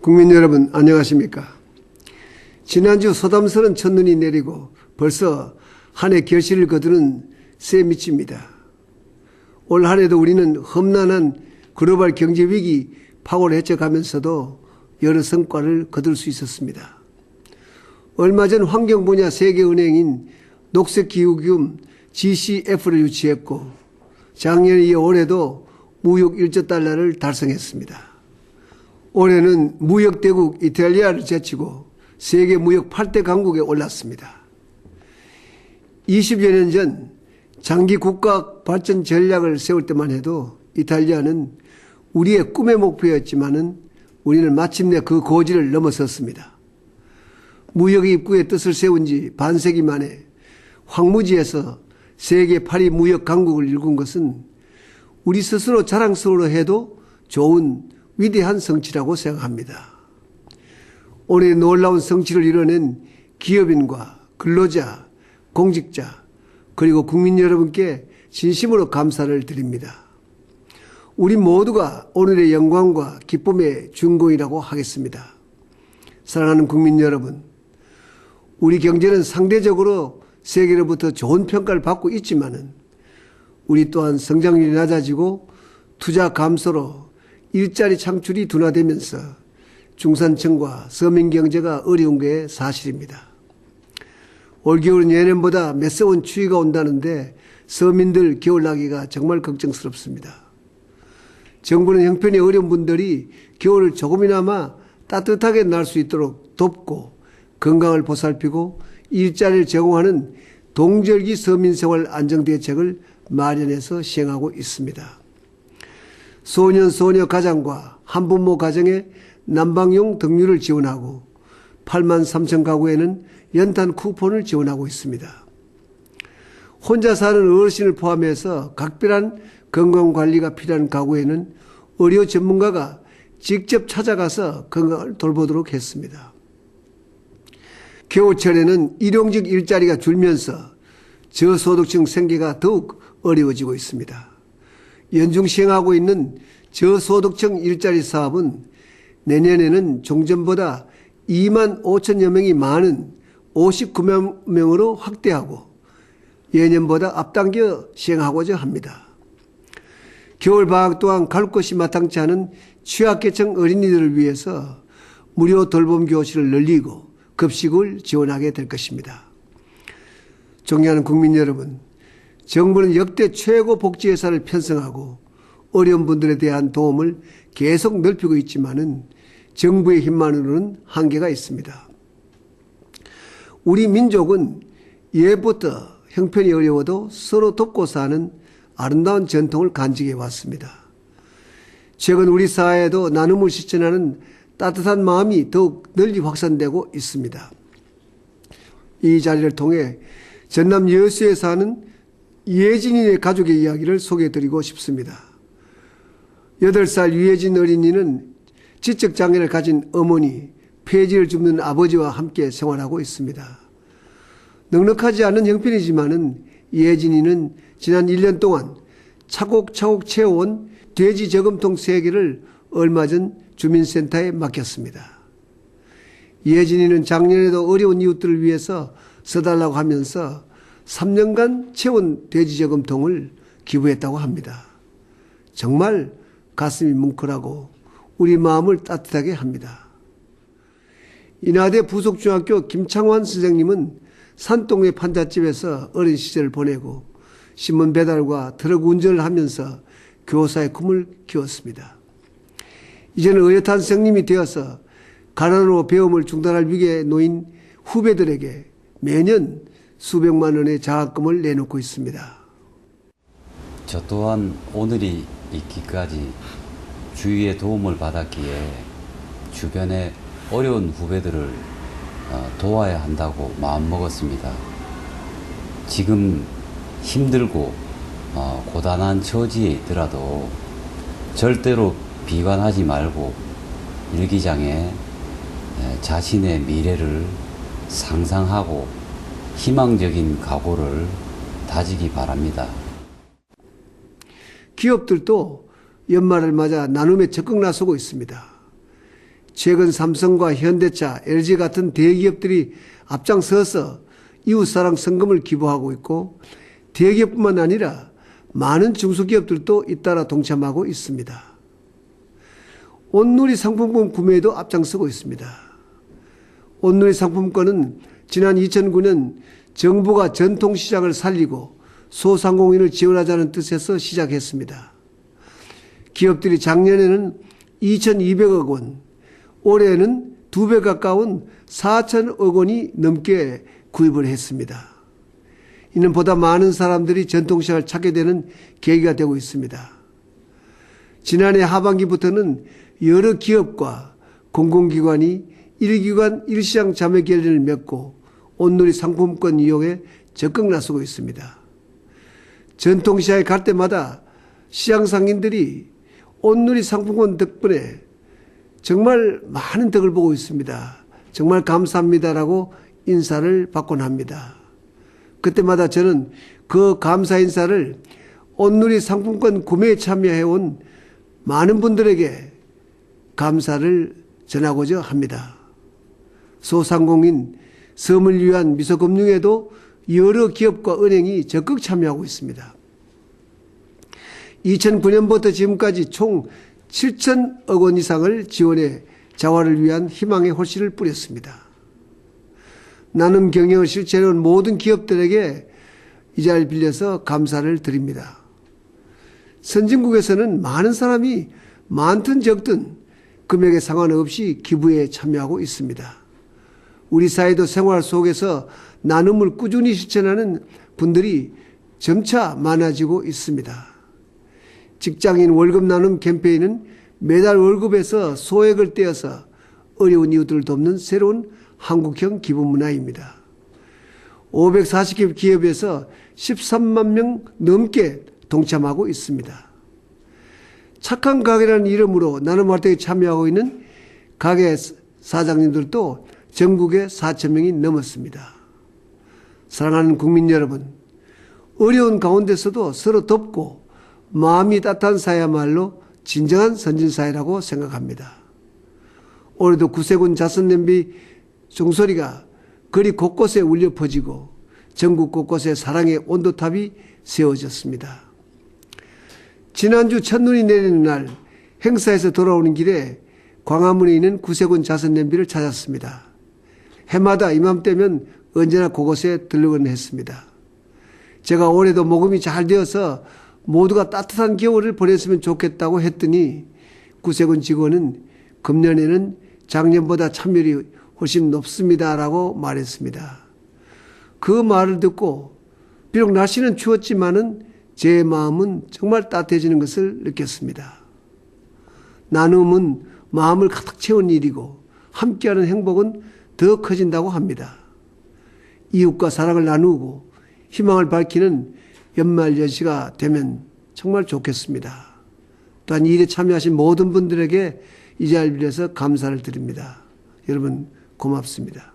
국민 여러분 안녕하십니까? 지난주 소담스런 첫눈이 내리고 벌써 한 해 결실을 거두는 새 밑입니다. 올 한 해도 우리는 험난한 글로벌 경제 위기 파고를 헤쳐가면서도 여러 성과를 거둘 수 있었습니다. 얼마 전 환경 분야 세계은행인 녹색기후기금 GCF를 유치했고 작년에 이어 올해도 무역 1조 달러를 달성했습니다. 올해는 무역대국 이탈리아를 제치고 세계 무역 8대 강국에 올랐습니다. 20여 년 전 장기 국가 발전 전략을 세울 때만 해도 이탈리아는 우리의 꿈의 목표였지만은 우리는 마침내 그 고지를 넘어섰습니다. 무역 입구의 뜻을 세운 지 반세기 만에 황무지에서 세계 8위 무역 강국을 일군 것은 우리 스스로 자랑스러워 해도 좋은 위대한 성취라고 생각합니다. 올해 놀라운 성취를 이뤄낸 기업인과 근로자, 공직자, 그리고 국민 여러분께 진심으로 감사를 드립니다. 우리 모두가 오늘의 영광과 기쁨의 주인공이라고 하겠습니다. 사랑하는 국민 여러분, 우리 경제는 상대적으로 세계로부터 좋은 평가를 받고 있지만은 우리 또한 성장률이 낮아지고 투자 감소로 일자리 창출이 둔화되면서 중산층과 서민 경제가 어려운 게 사실입니다. 올겨울은 예년보다 매서운 추위가 온다는데 서민들 겨울나기가 정말 걱정스럽습니다. 정부는 형편이 어려운 분들이 겨울을 조금이나마 따뜻하게 날 수 있도록 돕고 건강을 보살피고 일자리를 제공하는 동절기 서민생활 안정대책을 마련해서 시행하고 있습니다. 소년, 소녀 가장과 한부모 가정에 난방용 등유를 지원하고 8만 3천 가구에는 연탄 쿠폰을 지원하고 있습니다. 혼자 사는 어르신을 포함해서 각별한 건강관리가 필요한 가구에는 의료 전문가가 직접 찾아가서 건강을 돌보도록 했습니다. 겨울철에는 일용직 일자리가 줄면서 저소득층 생계가 더욱 어려워지고 있습니다. 연중 시행하고 있는 저소득층 일자리 사업은 내년에는 종전보다 2만 5천여 명이 많은 59만 명으로 확대하고 예년보다 앞당겨 시행하고자 합니다. 겨울 방학 동안 갈 곳이 마땅치 않은 취약계층 어린이들을 위해서 무료 돌봄 교실을 늘리고 급식을 지원하게 될 것입니다. 존경하는 국민 여러분, 정부는 역대 최고 복지 예산을 편성하고 어려운 분들에 대한 도움을 계속 넓히고 있지만은 정부의 힘만으로는 한계가 있습니다. 우리 민족은 예부터 형편이 어려워도 서로 돕고 사는 아름다운 전통을 간직해 왔습니다. 최근 우리 사회에도 나눔을 실천하는 따뜻한 마음이 더욱 널리 확산되고 있습니다. 이 자리를 통해 전남 여수에 사는 이혜진이의 가족의 이야기를 소개해드리고 싶습니다. 8살 유혜진 어린이는 지적장애를 가진 어머니, 폐지를 줍는 아버지와 함께 생활하고 있습니다. 넉넉하지 않은 형편이지만은 이혜진이는 지난 1년 동안 차곡차곡 채워온 돼지 저금통 3개를 얼마 전 주민센터에 맡겼습니다. 이혜진이는 작년에도 어려운 이웃들을 위해서 써달라고 하면서 3년간 채운 돼지 저금통을 기부했다고 합니다. 정말 가슴이 뭉클하고 우리 마음을 따뜻하게 합니다. 인하대 부속중학교 김창환 선생님은 산동네 판잣집에서 어린 시절을 보내고 신문 배달과 트럭 운전을 하면서 교사의 꿈을 키웠습니다. 이제는 의젓한 선생님이 되어서 가난으로 배움을 중단할 위기에 놓인 후배들에게 매년 수백만 원의 장학금을 내놓고 있습니다. 저 또한 오늘이 있기까지 주위의 도움을 받았기에 주변에 어려운 후배들을 어, 도와야 한다고 마음먹었습니다. 지금 힘들고 어, 고단한 처지에 있더라도 절대로 비관하지 말고 일기장에 자신의 미래를 상상하고 희망적인 각오를 다지기 바랍니다. 기업들도 연말을 맞아 나눔에 적극 나서고 있습니다. 최근 삼성과 현대차, LG 같은 대기업들이 앞장서서 이웃사랑 성금을 기부하고 있고 대기업뿐만 아니라 많은 중소기업들도 잇따라 동참하고 있습니다. 온누리 상품권 구매에도 앞장서고 있습니다. 온누리 상품권은 지난 2009년 정부가 전통시장을 살리고 소상공인을 지원하자는 뜻에서 시작했습니다. 기업들이 작년에는 2,200억 원, 올해는 두배 가까운 4천억 원이 넘게 구입을 했습니다. 이는 보다 많은 사람들이 전통시장을 찾게 되는 계기가 되고 있습니다. 지난해 하반기부터는 여러 기업과 공공기관이 일기관 일시장 자매 결의를 맺고 온누리 상품권 이용에 적극 나서고 있습니다. 전통시장에 갈 때마다 시장 상인들이 온누리 상품권 덕분에 정말 많은 덕을 보고 있습니다. 정말 감사합니다라고 인사를 받곤 합니다. 그때마다 저는 그 감사 인사를 온누리 상품권 구매에 참여해온 많은 분들에게 감사를 전하고자 합니다. 소상공인 섬을 위한 미소금융에도 여러 기업과 은행이 적극 참여하고 있습니다. 2009년부터 지금까지 총 7천억 원 이상을 지원해 자활을 위한 희망의 호씨를 뿌렸습니다. 나눔 경영을 실천해온 모든 기업들에게 이 자리를 빌려서 감사를 드립니다. 선진국에서는 많은 사람이 많든 적든 금액에 상관없이 기부에 참여하고 있습니다. 우리 사회도 생활 속에서 나눔을 꾸준히 실천하는 분들이 점차 많아지고 있습니다. 직장인 월급 나눔 캠페인은 매달 월급에서 소액을 떼어서 어려운 이웃들을 돕는 새로운 한국형 기부 문화입니다. 540개 기업에서 13만 명 넘게 동참하고 있습니다. 착한 가게라는 이름으로 나눔 활동에 참여하고 있는 가게 사장님들도 전국에 4천 명이 넘었습니다. 사랑하는 국민 여러분, 어려운 가운데서도 서로 돕고 마음이 따뜻한 사야말로 진정한 선진사회라고 생각합니다. 올해도 구세군 자선냄비 종소리가 거리 곳곳에 울려 퍼지고 전국 곳곳에 사랑의 온도탑이 세워졌습니다. 지난주 첫눈이 내리는 날 행사에서 돌아오는 길에 광화문에 있는 구세군 자선냄비를 찾았습니다. 해마다 이맘때면 언제나 그곳에 들르곤 했습니다. 제가 올해도 모금이 잘 되어서 모두가 따뜻한 겨울을 보냈으면 좋겠다고 했더니 구세군 직원은 금년에는 작년보다 참여율이 훨씬 높습니다라고 말했습니다. 그 말을 듣고 비록 날씨는 추웠지만은 제 마음은 정말 따뜻해지는 것을 느꼈습니다. 나눔은 마음을 가득 채운 일이고 함께하는 행복은 더 커진다고 합니다. 이웃과 사랑을 나누고 희망을 밝히는 연말 연시가 되면 정말 좋겠습니다. 또한 이 일에 참여하신 모든 분들에게 이 자리를 빌려서 감사를 드립니다. 여러분 고맙습니다.